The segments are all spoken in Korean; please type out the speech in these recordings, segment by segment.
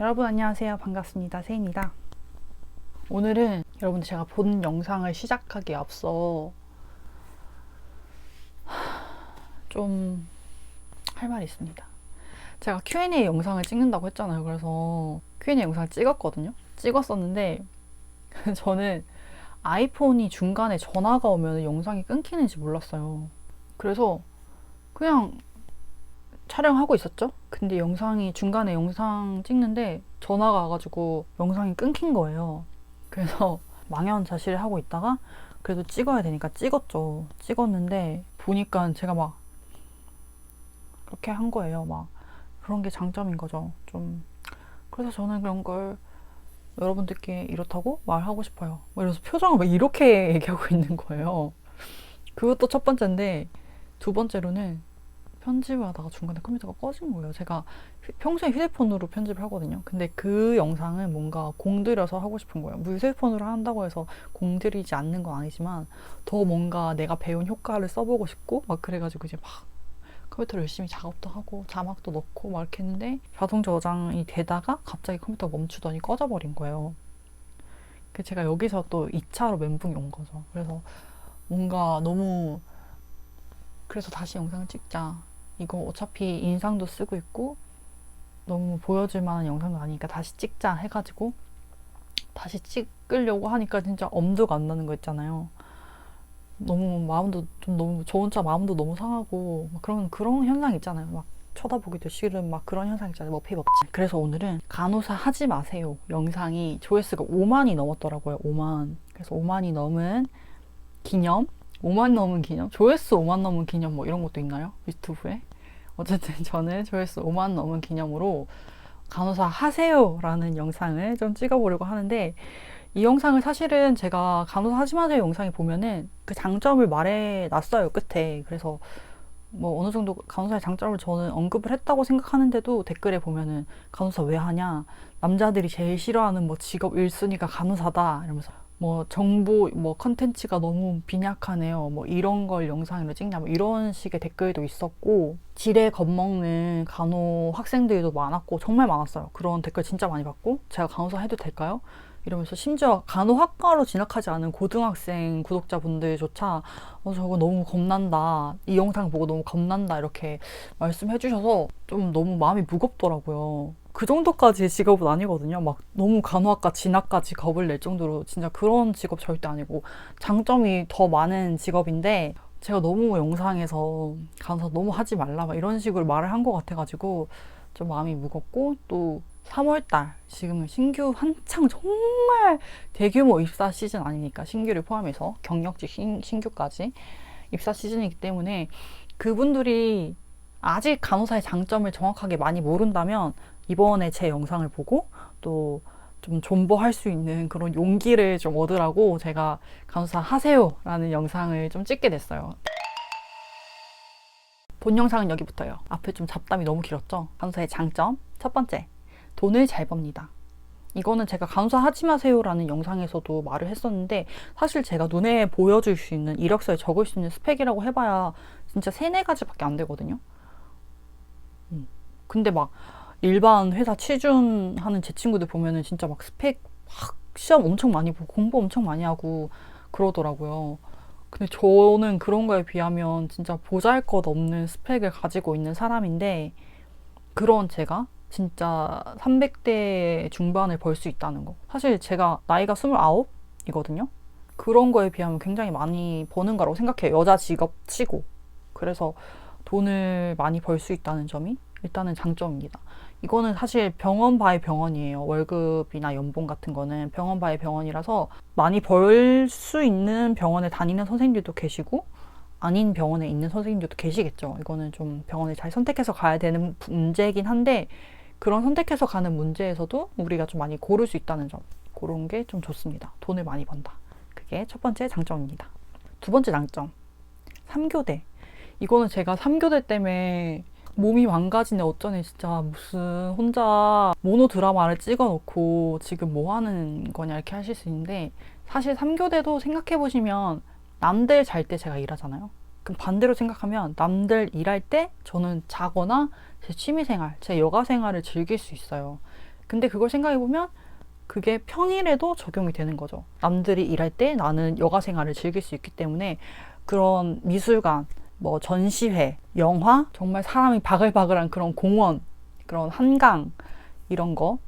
여러분 안녕하세요. 반갑습니다. 세입니다. 오늘은 여러분들 제가 본 영상을 시작하기에 앞서 좀 할 말이 있습니다. 제가 Q&A 영상을 찍는다고 했잖아요. 그래서 Q&A 영상을 찍었거든요. 찍었었는데 저는 아이폰이 중간에 전화가 오면 영상이 끊기는지 몰랐어요. 그래서 그냥 촬영하고 있었죠? 근데 영상이 중간에 영상 찍는데 전화가 와가지고 영상이 끊긴 거예요. 그래서 망연자실을 하고 있다가 그래도 찍어야 되니까 찍었죠. 찍었는데 보니까 제가 막 그렇게 한 거예요. 막 그런 게 장점인 거죠. 좀 그래서 저는 그런 걸 여러분들께 이렇다고 말하고 싶어요. 뭐 이래서 표정을 막 이렇게 얘기하고 있는 거예요. 그것도 첫 번째인데 두 번째로는 편집을 하다가 중간에 컴퓨터가 꺼진 거예요. 제가 휴- 평소에 휴대폰으로 편집을 하거든요. 근데 그 영상은 뭔가 공들여서 하고 싶은 거예요. 뭐 휴대폰으로 한다고 해서 공들이지 않는 건 아니지만 더 뭔가 내가 배운 효과를 써보고 싶고 막 그래가지고 이제 막 컴퓨터로 열심히 작업도 하고 자막도 넣고 막 이렇게 했는데 자동 저장이 되다가 갑자기 컴퓨터가 멈추더니 꺼져버린 거예요. 그 제가 여기서 또 2차로 멘붕이 온 거죠. 그래서 뭔가 너무 그래서 다시 영상을 찍자. 이거 어차피 인상도 쓰고 있고 너무 보여줄 만한 영상도 아니니까 다시 찍자 해가지고 다시 찍으려고 하니까 진짜 엄두가 안 나는 거 있잖아요. 너무 마음도 좀 너무 저 혼자 마음도 너무 상하고 막 그런 그런 현상 있잖아요. 막 쳐다보기도 싫은 막 그런 현상 있잖아요. 뭐 피법지. 그래서 오늘은 간호사 하지 마세요. 영상이 조회수가 5만이 넘었더라고요. 5만. 그래서 5만이 넘은 기념 5만 넘은 기념? 조회수 5만 넘은 기념 뭐 이런 것도 있나요? 유튜브에? 어쨌든 저는 조회수 5만 넘은 기념으로 간호사 하세요라는 영상을 좀 찍어보려고 하는데 이 영상을 사실은 제가 간호사 하지 마세요 영상에 보면은 그 장점을 말해 놨어요 끝에 그래서 뭐 어느 정도 간호사의 장점을 저는 언급을 했다고 생각하는데도 댓글에 보면은 간호사 왜 하냐 남자들이 제일 싫어하는 뭐 직업 1순위가 간호사다 이러면서 뭐 정보 뭐 컨텐츠가 너무 빈약하네요. 뭐 이런 걸 영상으로 찍냐 뭐 이런 식의 댓글도 있었고 지레 겁먹는 간호 학생들도 많았고 정말 많았어요. 그런 댓글 진짜 많이 받고 제가 간호사 해도 될까요? 이러면서 심지어 간호학과로 진학하지 않은 고등학생 구독자분들조차 어 저거 너무 겁난다 이 영상 보고 너무 겁난다 이렇게 말씀해 주셔서 좀 너무 마음이 무겁더라고요. 그 정도까지 직업은 아니거든요. 막 너무 간호학과 진학까지 겁을 낼 정도로 진짜 그런 직업 절대 아니고 장점이 더 많은 직업인데 제가 너무 영상에서 간호사 너무 하지 말라 막 이런 식으로 말을 한 것 같아가지고 좀 마음이 무겁고 또 3월달 지금 신규 한창 정말 대규모 입사 시즌 아닙니까? 신규를 포함해서 경력직 신, 신규까지 입사 시즌이기 때문에 그분들이 아직 간호사의 장점을 정확하게 많이 모른다면 이번에 제 영상을 보고 또 좀 존버할 수 있는 그런 용기를 좀 얻으라고 제가 간호사 하세요라는 영상을 좀 찍게 됐어요. 본 영상은 여기부터요. 앞에 좀 잡담이 너무 길었죠. 간호사의 장점 첫 번째 돈을 잘 법니다. 이거는 제가 간호사 하지 마세요라는 영상에서도 말을 했었는데 사실 제가 눈에 보여줄 수 있는 이력서에 적을 수 있는 스펙이라고 해봐야 진짜 세네 가지밖에 안 되거든요. 음. 근데 막 일반 회사 취준하는 제 친구들 보면은 진짜 막 스펙 막 시험 엄청 많이 보고 공부 엄청 많이 하고 그러더라고요. 근데 저는 그런 거에 비하면 진짜 보잘 것 없는 스펙을 가지고 있는 사람인데 그런 제가 진짜 300대 중반을 벌 수 있다는 거. 사실 제가 나이가 29이거든요. 그런 거에 비하면 굉장히 많이 버는 거라고 생각해요. 여자 직업 치고. 그래서 돈을 많이 벌 수 있다는 점이 일단은 장점입니다. 이거는 사실 병원 바이 병원이에요. 월급이나 연봉 같은 거는 병원 바이 병원이라서 많이 벌 수 있는 병원에 다니는 선생님들도 계시고 아닌 병원에 있는 선생님들도 계시겠죠. 이거는 좀 병원을 잘 선택해서 가야 되는 문제이긴 한데 그런 선택해서 가는 문제에서도 우리가 좀 많이 고를 수 있다는 점. 그런 게 좀 좋습니다. 돈을 많이 번다. 그게 첫 번째 장점입니다. 두 번째 장점. 3교대. 이거는 제가 3교대 때문에 몸이 망가지네 어쩌네 진짜 무슨 혼자 모노 드라마를 찍어놓고 지금 뭐 하는 거냐 이렇게 하실 수 있는데 사실 3교대도 생각해 보시면 남들 잘 때 제가 일하잖아요. 그럼 반대로 생각하면 남들 일할 때 저는 자거나 제 취미 생활, 제 여가 생활을 즐길 수 있어요. 근데 그걸 생각해보면 그게 평일에도 적용이 되는 거죠. 남들이 일할 때 나는 여가 생활을 즐길 수 있기 때문에 그런 미술관, 뭐 전시회, 영화, 정말 사람이 바글바글한 그런 공원, 그런 한강 이런 거.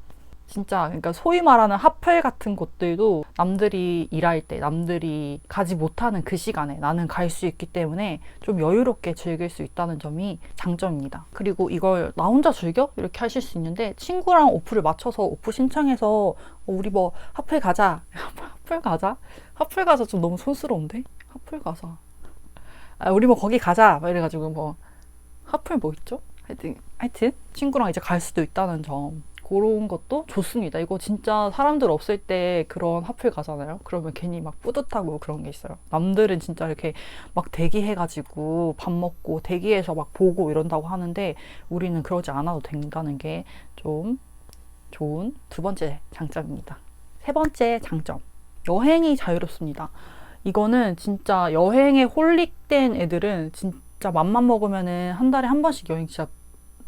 진짜 그러니까 소위 말하는 핫플 같은 곳들도 남들이 일할 때 남들이 가지 못하는 그 시간에 나는 갈 수 있기 때문에 좀 여유롭게 즐길 수 있다는 점이 장점입니다. 그리고 이걸 나 혼자 즐겨? 이렇게 하실 수 있는데 친구랑 오프를 맞춰서 오프 신청해서 어, 우리 뭐 핫플 가자. 핫플 가자? 핫플 가자 좀 너무 촌스러운데? 핫플 가자 아, 우리 뭐 거기 가자 막 이래가지고 뭐 핫플 뭐 있죠? 하여튼 하여튼 친구랑 이제 갈 수도 있다는 점 그런 것도 좋습니다. 이거 진짜 사람들 없을 때 그런 핫플 가잖아요. 그러면 괜히 막 뿌듯하고 그런 게 있어요. 남들은 진짜 이렇게 막 대기해가지고 밥 먹고 대기해서 막 보고 이런다고 하는데 우리는 그러지 않아도 된다는 게 좀 좋은 두 번째 장점입니다. 세 번째 장점. 여행이 자유롭습니다. 이거는 진짜 여행에 홀릭된 애들은 진짜 맘만 먹으면은 한 달에 한 번씩 여행 진짜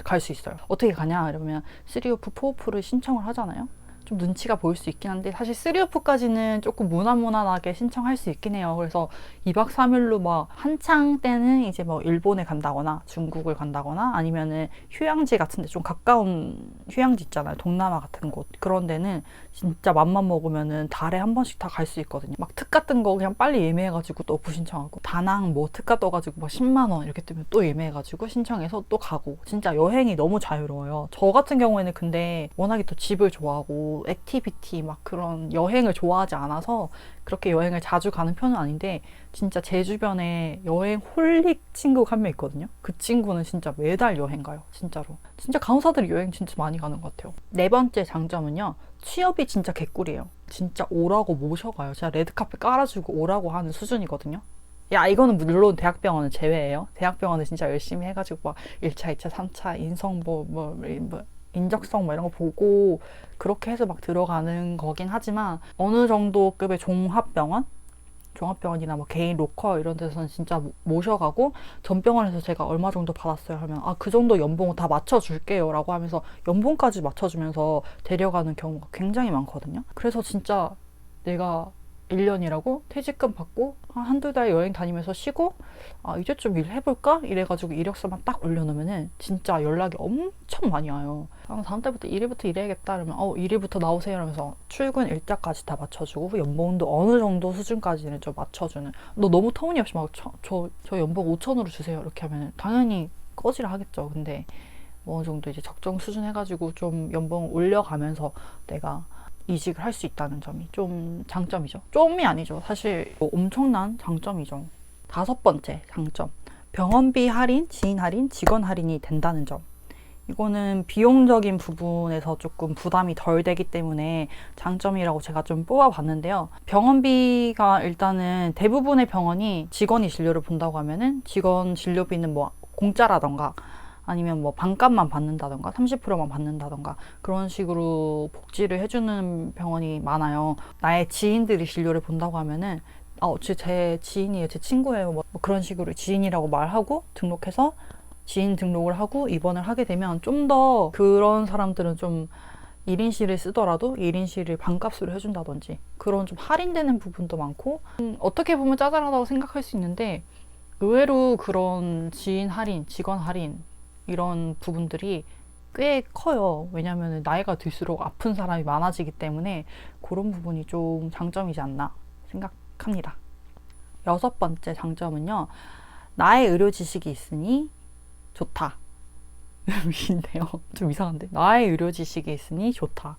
갈 수 있어요. 어떻게 가냐? 이러면 3오프, 4오프를 신청을 하잖아요. 좀 눈치가 보일 수 있긴 한데 사실 3오프까지는 조금 무난무난하게 신청할 수 있긴 해요. 그래서 2박 3일로 막 한창 때는 이제 뭐 일본에 간다거나 중국을 간다거나 아니면은 휴양지 같은 데 좀 가까운 휴양지 있잖아요. 동남아 같은 곳. 그런 데는 진짜 맘만 먹으면은 달에 한 번씩 다 갈 수 있거든요. 막 특 같은 거 그냥 빨리 예매해가지고 또 오프 신청하고 다낭 뭐 특가 떠가지고 막 10만 원 이렇게 뜨면 또 예매해가지고 신청해서 또 가고 진짜 여행이 너무 자유로워요. 저 같은 경우에는 근데 워낙에 또 집을 좋아하고 액티비티 막 그런 여행을 좋아하지 않아서 그렇게 여행을 자주 가는 편은 아닌데 진짜 제 주변에 여행 홀릭 친구가 한 명 있거든요. 그 친구는 진짜 매달 여행 가요. 진짜로. 진짜 간호사들이 여행 진짜 많이 가는 것 같아요. 네 번째 장점은요. 취업이 진짜 개꿀이에요. 진짜 오라고 모셔가요. 진짜 레드카펫 깔아주고 오라고 하는 수준이거든요. 야, 이거는 물론 대학병원은 제외예요. 대학병원은 진짜 열심히 해가지고 막 1차, 2차, 3차 인성보, 뭐, 뭐, 인적성 뭐 이런 거 보고 그렇게 해서 막 들어가는 거긴 하지만 어느 정도 급의 종합병원? 종합병원이나 뭐 개인 로컬 이런 데서는 진짜 모셔가고 전 병원에서 제가 얼마 정도 받았어요 하면 아 그 정도 연봉 다 맞춰줄게요 라고 하면서 연봉까지 맞춰주면서 데려가는 경우가 굉장히 많거든요 그래서 진짜 내가 1년 이라고 퇴직금 받고 한 한두 달 여행 다니면서 쉬고 아 이제 좀 일 해볼까? 이래가지고 이력서만 딱 올려놓으면은 진짜 연락이 엄청 많이 와요. 아, 다음 달부터 1일부터 일해야겠다 이러면 어 1일부터 나오세요 이러면서 출근 일자까지 다 맞춰주고 연봉도 어느 정도 수준까지는 좀 맞춰주는. 너 너무 터무니없이 막저저 연봉 5천으로 주세요. 이렇게 하면 당연히 꺼지라 하겠죠. 근데 뭐 어느 정도 이제 적정 수준 해가지고 좀 연봉 올려가면서 내가 이직을 할 수 있다는 점이 좀 장점이죠. 좀이 아니죠. 사실 뭐 엄청난 장점이죠. 다섯 번째 장점. 병원비 할인, 지인 할인, 직원 할인이 된다는 점. 이거는 비용적인 부분에서 조금 부담이 덜 되기 때문에 장점이라고 제가 좀 뽑아봤는데요. 병원비가 일단은 대부분의 병원이 직원이 진료를 본다고 하면은 직원 진료비는 뭐 공짜라던가 아니면 뭐 반값만 받는다던가 30%만 받는다던가 그런 식으로 복지를 해주는 병원이 많아요. 나의 지인들이 진료를 본다고 하면은 아, 어째 제 지인이에요, 제 친구예요, 뭐 그런 식으로 지인이라고 말하고 등록해서 지인 등록을 하고 입원을 하게 되면 좀 더 그런 사람들은 좀 1인실을 쓰더라도 1인실을 반값으로 해준다든지 그런 좀 할인되는 부분도 많고 음, 어떻게 보면 짜잘하다고 생각할 수 있는데 의외로 그런 지인 할인, 직원 할인 이런 부분들이 꽤 커요. 왜냐하면 나이가 들수록 아픈 사람이 많아지기 때문에 그런 부분이 좀 장점이지 않나 생각합니다. 여섯 번째 장점은요. 나의 의료 지식이 있으니 좋다. 인데요. 좀 이상한데. 나의 의료 지식이 있으니 좋다.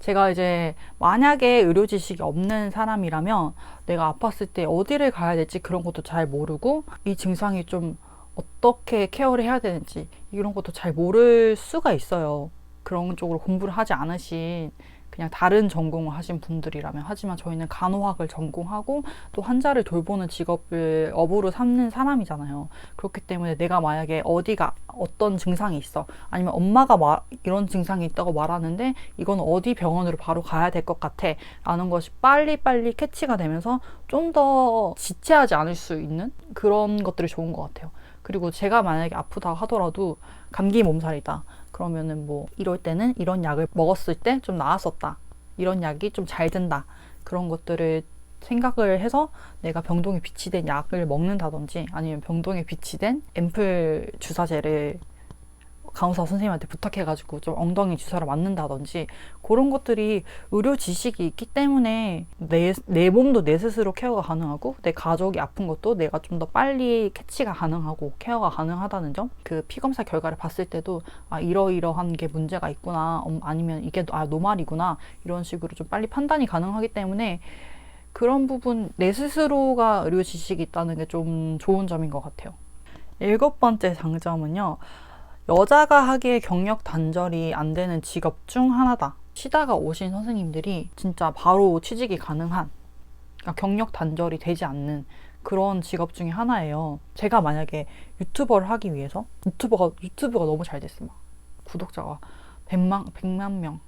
제가 이제 만약에 의료 지식이 없는 사람이라면 내가 아팠을 때 어디를 가야 될지 그런 것도 잘 모르고 이 증상이 좀 어떻게 케어를 해야 되는지 이런 것도 잘 모를 수가 있어요. 그런 쪽으로 공부를 하지 않으신 그냥 다른 전공을 하신 분들이라면 하지만 저희는 간호학을 전공하고 또 환자를 돌보는 직업을 업으로 삼는 사람이잖아요. 그렇기 때문에 내가 만약에 어디가 어떤 증상이 있어 아니면 엄마가 마, 이런 증상이 있다고 말하는데 이건 어디 병원으로 바로 가야 될 것 같아 라는 것이 빨리빨리 캐치가 되면서 좀 더 지체하지 않을 수 있는 그런 것들이 좋은 것 같아요. 그리고 제가 만약에 아프다 하더라도 감기 몸살이다. 그러면은 뭐 이럴 때는 이런 약을 먹었을 때 좀 나았었다. 이런 약이 좀 잘 된다. 그런 것들을 생각을 해서 내가 병동에 비치된 약을 먹는다든지 아니면 병동에 비치된 앰플 주사제를 간호사 선생님한테 부탁해가지고 좀 엉덩이 주사를 맞는다든지 그런 것들이 의료 지식이 있기 때문에 내, 내 몸도 내 스스로 케어가 가능하고 내 가족이 아픈 것도 내가 좀 더 빨리 캐치가 가능하고 케어가 가능하다는 점 그 피검사 결과를 봤을 때도 아 이러이러한 게 문제가 있구나 음, 아니면 이게 아 노말이구나 이런 식으로 좀 빨리 판단이 가능하기 때문에 그런 부분 내 스스로가 의료 지식이 있다는 게 좀 좋은 점인 것 같아요. 일곱 번째 장점은요. 여자가 하기에 경력 단절이 안 되는 직업 중 하나다. 쉬다가 오신 선생님들이 진짜 바로 취직이 가능한 그러니까 경력 단절이 되지 않는 그런 직업 중에 하나예요. 제가 만약에 유튜버를 하기 위해서 유튜버가 유튜브가 너무 잘 됐어 막 구독자가 100만 100만 명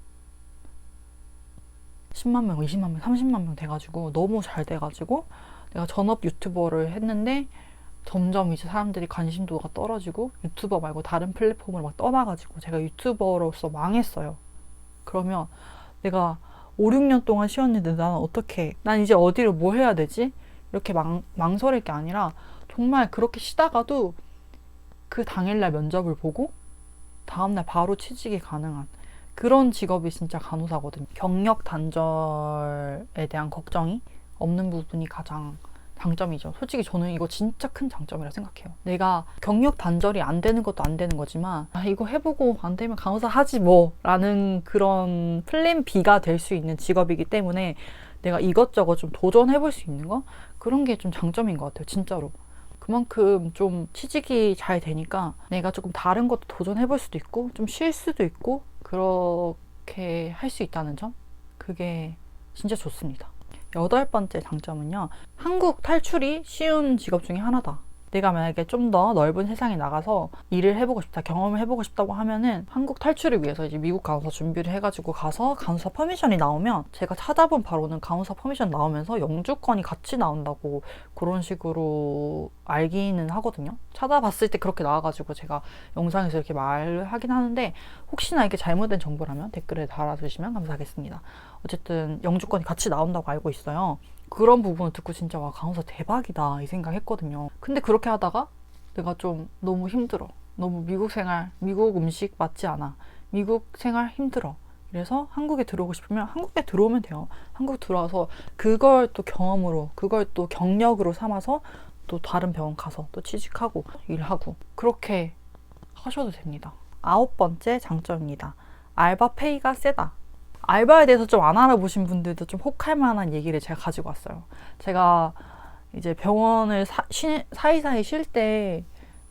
10만 명, 20만 명, 30만 명 돼가지고 너무 잘 돼가지고 내가 전업 유튜버를 했는데 점점 이제 사람들이 관심도가 떨어지고 유튜버 말고 다른 플랫폼을 막 떠나가지고 제가 유튜버로서 망했어요. 그러면 내가 5, 6년 동안 쉬었는데 나는 어떻게 난 이제 어디를 뭐 해야 되지? 이렇게 망, 망설일 게 아니라 정말 그렇게 쉬다가도 그 당일날 면접을 보고 다음날 바로 취직이 가능한 그런 직업이 진짜 간호사거든요. 경력 단절에 대한 걱정이 없는 부분이 가장 장점이죠. 솔직히 저는 이거 진짜 큰 장점이라 생각해요. 내가 경력 단절이 안 되는 것도 안 되는 거지만 아, 이거 해보고 안 되면 간호사 하지 뭐라는 그런 플랜 B가 될 수 있는 직업이기 때문에 내가 이것저것 좀 도전해볼 수 있는 거 그런 게 좀 장점인 것 같아요. 진짜로. 그만큼 좀 취직이 잘 되니까 내가 조금 다른 것도 도전해볼 수도 있고 좀 쉴 수도 있고 그렇게 할 수 있다는 점 그게 진짜 좋습니다. 여덟 번째 장점은요. 한국 탈출이 쉬운 직업 중에 하나다. 내가 만약에 좀 더 넓은 세상에 나가서 일을 해보고 싶다, 경험을 해보고 싶다고 하면은 한국 탈출을 위해서 이제 미국 간호사 준비를 해가지고 가서 간호사 퍼미션이 나오면 제가 찾아본 바로는 간호사 퍼미션 나오면서 영주권이 같이 나온다고 그런 식으로 알기는 하거든요. 찾아봤을 때 그렇게 나와가지고 제가 영상에서 이렇게 말을 하긴 하는데 혹시나 이게 잘못된 정보라면 댓글에 달아주시면 감사하겠습니다. 어쨌든 영주권이 같이 나온다고 알고 있어요. 그런 부분을 듣고 진짜 와 간호사 대박이다 이 생각했거든요. 근데 그렇게 하다가 내가 좀 너무 힘들어. 너무 미국 생활, 미국 음식 맞지 않아. 미국 생활 힘들어. 그래서 한국에 들어오고 싶으면 한국에 들어오면 돼요. 한국 들어와서 그걸 또 경험으로, 그걸 또 경력으로 삼아서 또 다른 병원 가서 또 취직하고 일하고 그렇게 하셔도 됩니다. 아홉 번째 장점입니다. 알바 페이가 세다. 알바에 대해서 좀 안 알아보신 분들도 좀 혹할 만한 얘기를 제가 가지고 왔어요. 제가 이제 병원을 사, 쉬, 사이사이 쉴 때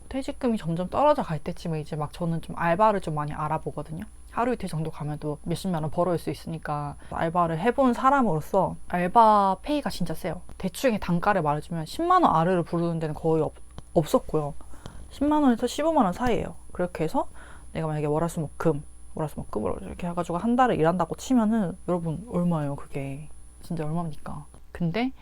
퇴직금이 점점 떨어져 갈 때쯤에 이제 막 저는 좀 알바를 좀 많이 알아보거든요. 하루 이틀 정도 가면도 몇십만 원 벌어올 수 있으니까 알바를 해본 사람으로서 알바 페이가 진짜 세요. 대충의 단가를 말해주면 10만 원 아래로 부르는 데는 거의 없, 없었고요. 10만 원에서 15만 원 사이예요. 그렇게 해서 내가 만약에 월화수목금 월화수목금으로 이렇게 해가지고 한 달을 일한다고 치면은 여러분 얼마예요 그게? 진짜 얼마입니까? 근데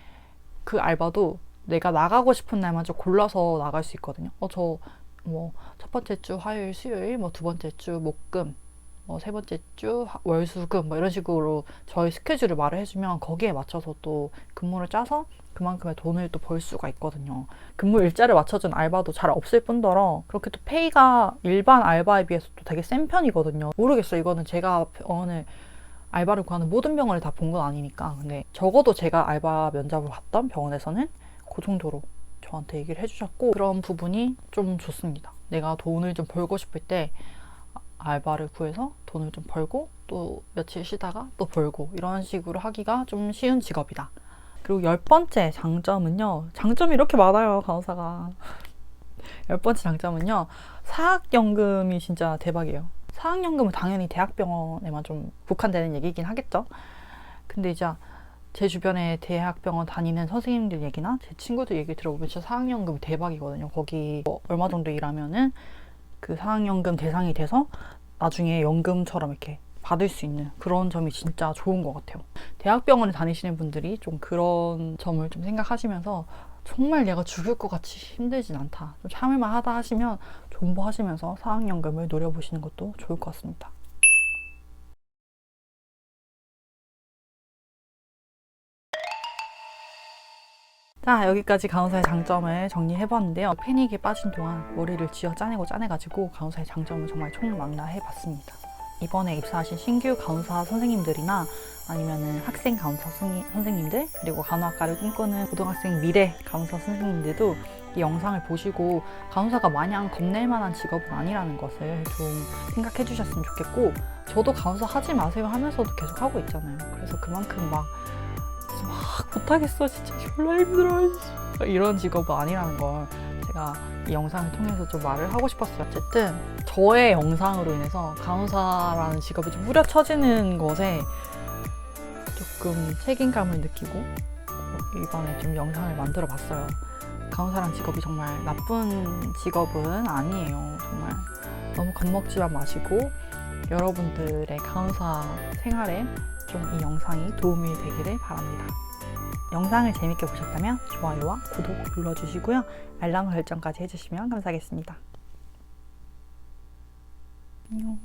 그 알바도 내가 나가고 싶은 날만 좀 골라서 나갈 수 있거든요. 어 저 뭐 첫 번째 주 화요일 수요일 뭐 두 번째 주 목금 뭐 세 번째 주 월수금 뭐 이런 식으로 저희 스케줄을 말을 해주면 거기에 맞춰서 또 근무를 짜서 그만큼의 돈을 또 벌 수가 있거든요. 근무 일자를 맞춰준 알바도 잘 없을 뿐더러 그렇게 또 페이가 일반 알바에 비해서 또 되게 센 편이거든요. 모르겠어요. 이거는 제가 병원을 알바를 구하는 모든 병원을 다 본 건 아니니까. 근데 적어도 제가 알바 면접을 봤던 병원에서는 그 정도로 저한테 얘기를 해주셨고 그런 부분이 좀 좋습니다. 내가 돈을 좀 벌고 싶을 때 알바를 구해서 돈을 좀 벌고 또 며칠 쉬다가 또 벌고 이런 식으로 하기가 좀 쉬운 직업이다. 그리고 열 번째 장점은요. 장점이 이렇게 많아요, 간호사가. 열 번째 장점은요. 사학연금이 진짜 대박이에요. 사학연금은 당연히 대학병원에만 좀 국한되는 얘기긴 하겠죠. 근데 이제 제 주변에 대학병원 다니는 선생님들 얘기나 제 친구들 얘기 들어보면 진짜 사학연금 대박이거든요. 거기 뭐 얼마 정도 일하면은 그 사학연금 대상이 돼서 나중에 연금처럼 이렇게 받을 수 있는 그런 점이 진짜 좋은 것 같아요. 대학병원에 다니시는 분들이 좀 그런 점을 좀 생각하시면서 정말 내가 죽을 것 같이 힘들진 않다. 좀 참을만 하다 하시면 존버하시면서 사학연금을 노려보시는 것도 좋을 것 같습니다. 자, 여기까지 간호사의 장점을 정리해봤는데요. 패닉에 빠진 동안 머리를 쥐어 짜내고 짜내가지고 간호사의 장점을 정말 총망라해봤습니다. 이번에 입사하신 신규 간호사 선생님들이나 아니면은 학생 간호사 선생님들 그리고 간호학과를 꿈꾸는 고등학생 미래 간호사 선생님들도 이 영상을 보시고 간호사가 마냥 겁낼 만한 직업은 아니라는 것을 좀 생각해 주셨으면 좋겠고 저도 간호사 하지 마세요 하면서도 계속 하고 있잖아요. 그래서 그만큼 막 못하겠어 진짜 졸라 힘들어 씨. 이런 직업은 아니라는 걸 제가 이 영상을 통해서 좀 말을 하고 싶었어요. 어쨌든 저의 영상으로 인해서 간호사라는 직업이 좀 후려쳐지는 것에 조금 책임감을 느끼고 이번에 좀 영상을 만들어 봤어요. 간호사란 직업이 정말 나쁜 직업은 아니에요. 정말 너무 겁먹지만 마시고 여러분들의 간호사 생활에 좀 이 영상이 도움이 되기를 바랍니다. 영상을 재밌게 보셨다면 좋아요와 구독 눌러주시고요. 알람 설정까지 해주시면 감사하겠습니다. 안녕.